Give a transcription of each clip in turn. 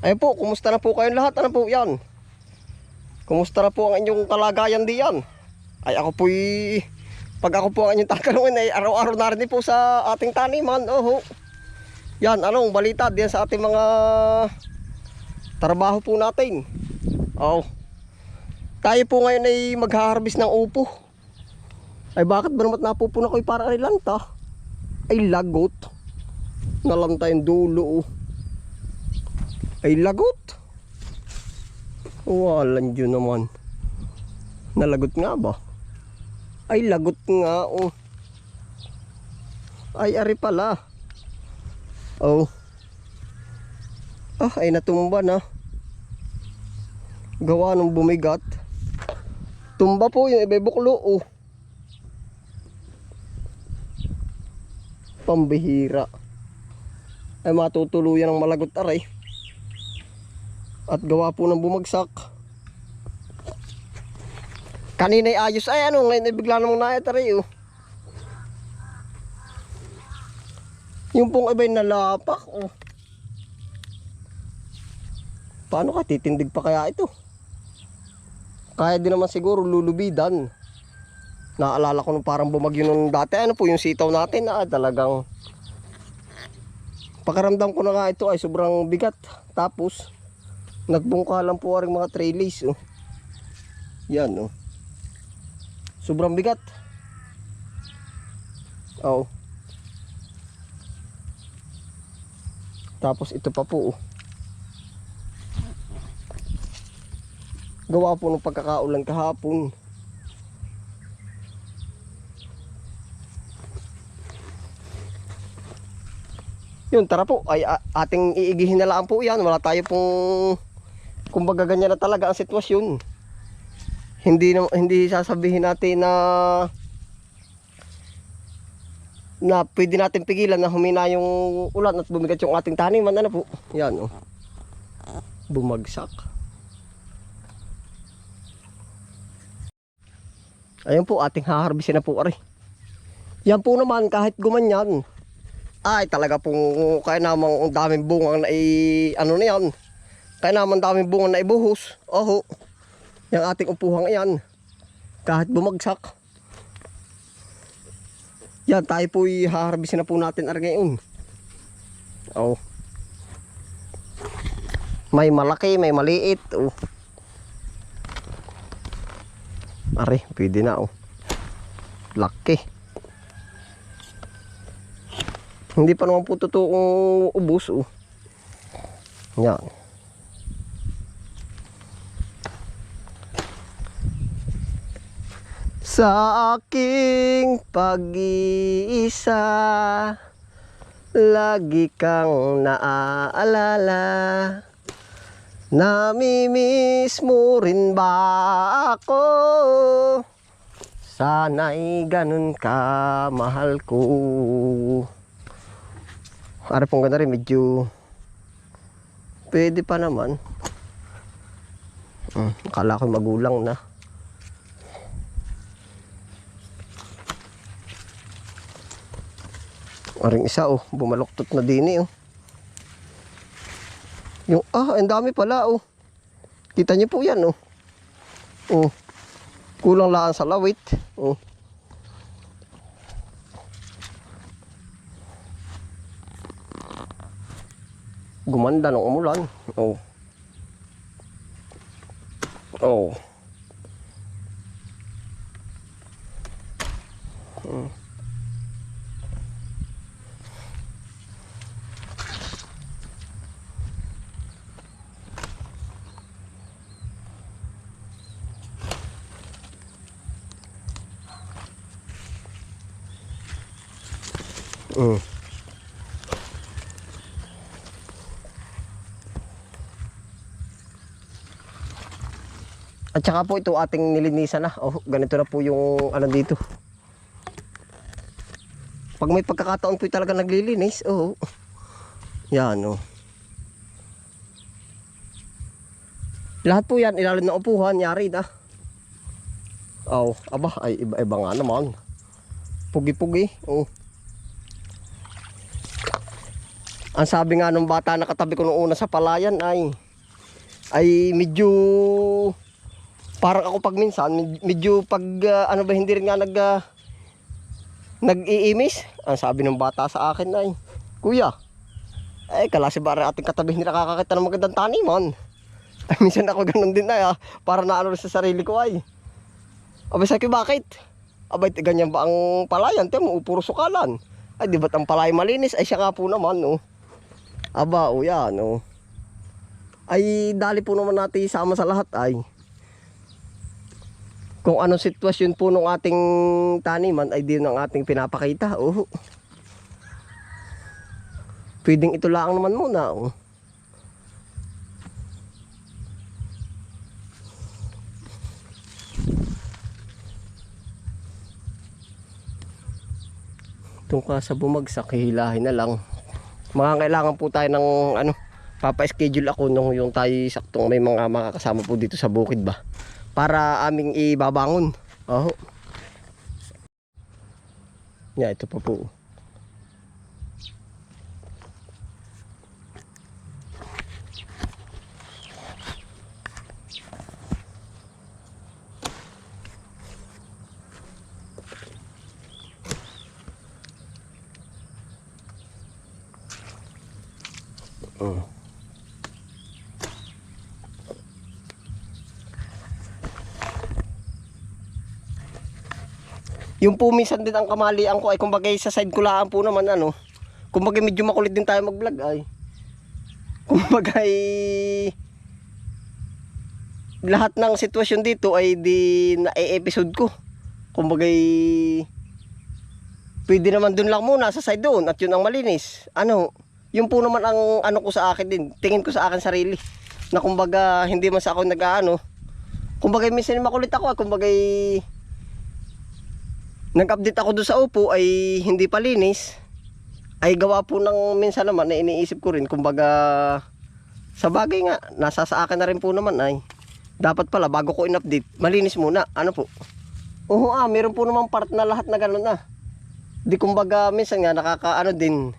Ayun po, kumusta na po kayong lahat? Ano po yan? Kumusta na po ang inyong kalagayan diyan? Ay ako po'y, pag ako po ang inyong tatanungin ay araw-araw na rin po sa ating taniman. Oho. Yan, anong balita diyan sa ating mga trabaho po natin. Oh. Tayo po ngayon ay magha-harvest ng upo. Ay bakit ba naman napupuna ko para kay lanta? Ay lagot. Nalanta yung dulo. oh. Ay lagot. Walan yun naman. Nalagot nga ba? Ay lagot nga oh. Ay ari pala. Oh. Ah, ay natumba na. Gawa ng bumigat. Tumba po yung ibebuklo oh. Pambihira. Ay matutuluyan ng malagot aray. At gawa po ng bumagsak. Kanina ay ayos ay ano ngayon ay bigla namang naayat aray oh. Yung pong iba'y nalapak oh. Paano ka titindig pa kaya ito? Kaya din naman siguro lulubidan. Naalala ko nung parang bumagyo nung dati. Ano po yung sitaw natin? Ah, talagang pakaramdam ko na nga ito ay sobrang bigat. Tapos nagbungka lang po rin mga traileys. Oh. Yan oh. Sobrang bigat. Oh. Tapos ito pa po oh. Gawa po ng pagkakaulan kahapon. Yun, tara po. Ay, ating iigihin na lang po yan. Wala tayo pong... Kumbaga ganyan na talaga ang sitwasyon. Hindi na, hindi sasabihin natin na na pwede natin pigilan na humina yung ulan at bumigat yung ating taniman. Ano po? Yan, oh. Bumagsak. Ayun po, ating haharbisin na po, ari. Yan po naman, kahit gumanyan, ay talaga pong kaya namang ang daming bunga na i, ano na yan, kaya naman daming bunga na ibuhos. Oho, yung ating upuhang yan, kahit bumagsak. Yan, tayo po haharbisin na po natin ari ngayon. Oh. May malaki, may maliit. Oh. Are, pwede na oh. Laki. Hindi pa naman po totoong ubos oh. Yan. Sa aking pag-iisa Lagi kang naaalala Namimiss mo rin ba ako? Sana'y ganun ka, mahal ko. Ara pong ganda rin, medyo pwede pa naman. Hmm, akala ko magulang na. Aring isa oh, bumaluktot na din eh oh. Yung, ah, ang dami pala, oh. Kita niyo po yan, oh. Oh. Kulang lang sa lawit. Oh. Gumanda ng umulan. Oh. Oh. Hmm. Mm. At saka po ito ating nilinisan na. Oh, ganito na po yung ano dito. Pag may pagkakataon po talaga naglilinis, oh. Yan, oh. Lahat po yan, ilalim ng upuhan, yari na. Oh, aba, ay iba-iba nga naman. Pugi-pugi, oh. Ang sabi nga nung bata na katabi ko nung una sa palayan ay ay medyo parang ako pag minsan med- medyo pag ah, ano ba hindi rin nga nag ah, nag-iimis. Ang sabi ng bata sa akin ay, Kuya, ay kalasi ba ating katabi hindi nakakakita ng magandang taniman. Ay minsan ako ganun din ay ah, para naano sa sarili ko ay. Abay sa bakit? Abay ganyan ba ang palayan? Tiyan mo, puro sukalan. Ay di ba't ang palay malinis? Ay siya nga po naman, no. Aba, o yan, no. Ay dali po naman natin isama sa lahat ay kung anong sitwasyon po ng ating taniman ay din ang ating pinapakita. Oh. Pwedeng ito lang naman muna. Oh. Tungka sa bumagsak, hihilahin na lang. Mga kailangan po tayo ng ano, papa-schedule ako nung yung tayo saktong may mga makakasama po dito sa bukid ba para aming ibabangon. Oh. Yeah, ito pa po. Oh. Yung po minsan din ang kamalian ko ay kumbaga sa side ko lang po naman ano. Kumbaga medyo makulit din tayo mag-vlog ay. Kumbaga ay lahat ng sitwasyon dito ay di na-episode ko. Kumbaga ay pwede naman dun lang muna sa side doon at yun ang malinis. Ano, yun po naman ang ano ko sa akin din. Tingin ko sa akin sarili. Na kumbaga hindi man sa ako nag-ano. Kumbaga minsan makulit ako, kumbaga nag-update ako doon sa upo ay hindi pa linis ay gawa po ng minsan naman na iniisip ko rin kumbaga sa bagay nga nasa sa akin na rin po naman ay dapat pala bago ko in-update malinis muna ano po oo ah meron po naman part na lahat na gano'n na di kumbaga minsan nga nakakaano din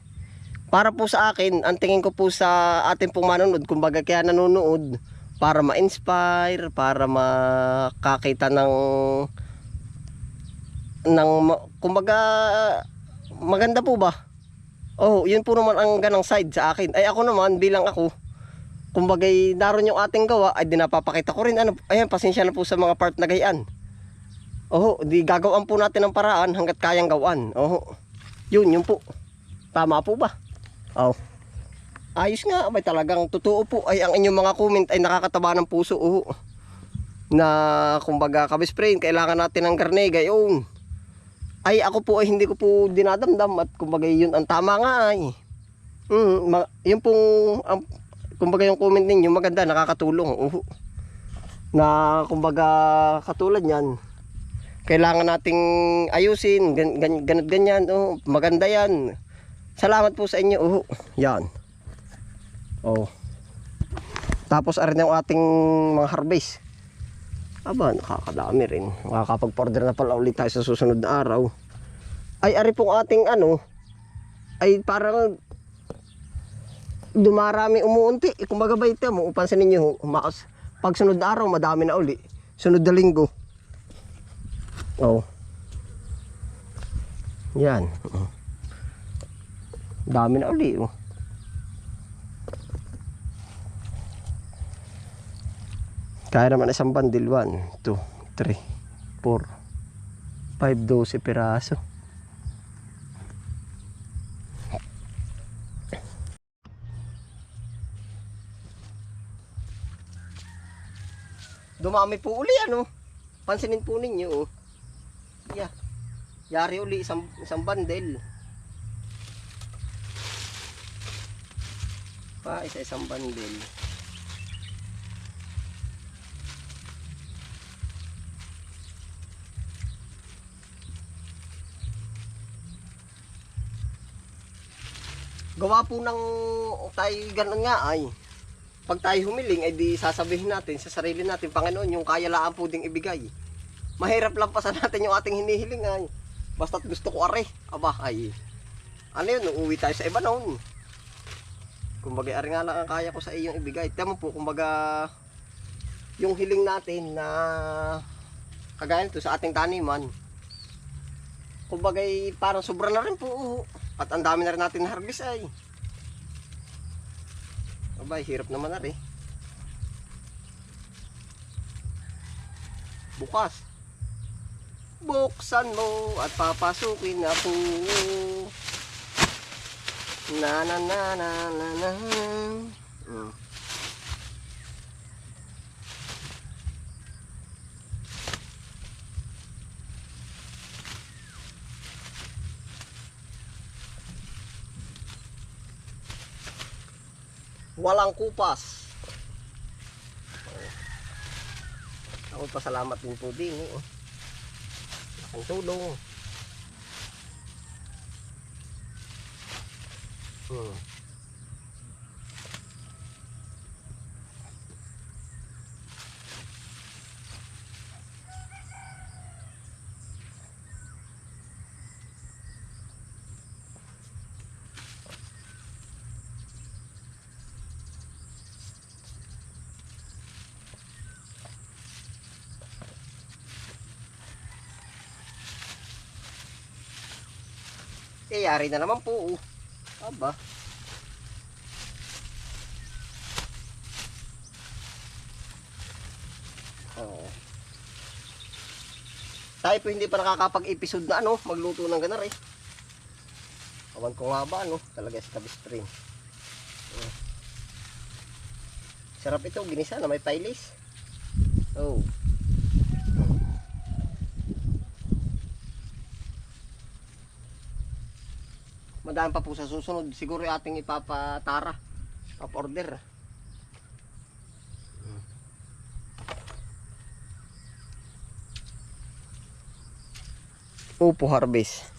para po sa akin ang tingin ko po sa ating pong manonood kumbaga kaya nanonood para ma-inspire para makakita ng ng kumbaga maganda po ba? Oh, yun po naman ang ganang side sa akin. Ay ako naman bilang ako kumbaga daron yung ating gawa ay dinapapakita ko rin ano ayan pasensya na po sa mga part na gayaan. Oh, di gagawin po natin ng paraan hangga't kayang gawan. Oh. Yun, yun po. Tama po ba? Oh. Ayos nga, may talagang totoo po ay ang inyong mga comment ay nakakataba ng puso. Oh. Na kumbaga kabispray, kailangan natin ng karne gayon ay ako po ay hindi ko po dinadamdam at kumbaga yun ang tama nga ay. Mm, yun pong ang, kumbaga yung comment ninyo maganda nakakatulong. Uh, na kumbaga katulad niyan. Kailangan nating ayusin gan, gan, ganat ganyan oh, maganda yan. Salamat po sa inyo. Uh, yan. Oh. Tapos arin yung ating mga harvest. Aba, nakakadami rin. Makakapag-order na pala ulit tayo sa susunod na araw. Ay, ari pong ating ano, ay parang dumarami umuunti. Eh, Kumbaga ba ito mo, upansin ninyo, maas, pag sunod na araw, madami na uli. Sunod na linggo. Oh. Yan. Oh. Dami na uli. Oh. Kaya naman isang bandil. 1, 2, 3, 4, 5, 12 piraso. Dumami po uli ano. Pansinin po ninyo oh. Yeah. Yari uli isang, isang bandel. Pa, isa isang bandel. gawa po ng tayo ganun nga ay. Pag tayo humiling ay di sasabihin natin sa sarili natin Panginoon yung kaya laan po ding ibigay. Mahirap lang pasan natin yung ating hinihiling ay. Basta't gusto ko are. Aba ay. Ano yun? Uuwi tayo sa iba noon Kumbaga, ari nga lang ang kaya ko sa iyong ibigay. Tama po, kumbaga, yung hiling natin na kagaya nito sa ating taniman, kumbaga, parang sobra na rin po. At ang dami na rin natin na harvest ay. Abay, hirap naman na rin. Bukas. Buksan mo at papasukin ako. Na na na na na na. Mm. Walang kupas. Ako pasalamat din po din. Eh. Ang tulong. Hmm. Eh, yari na naman po. oh. Aba. Oo. Tayo po hindi pa nakakapag-episode na ano, magluto ng ganar eh. Awan ko nga ba ano, talaga sa tabi stream. Sarap ito, ginisa na may pailis. Oh. Madami pa po sa susunod. Siguro ating ipapatara. Papa-order. Upo harvest.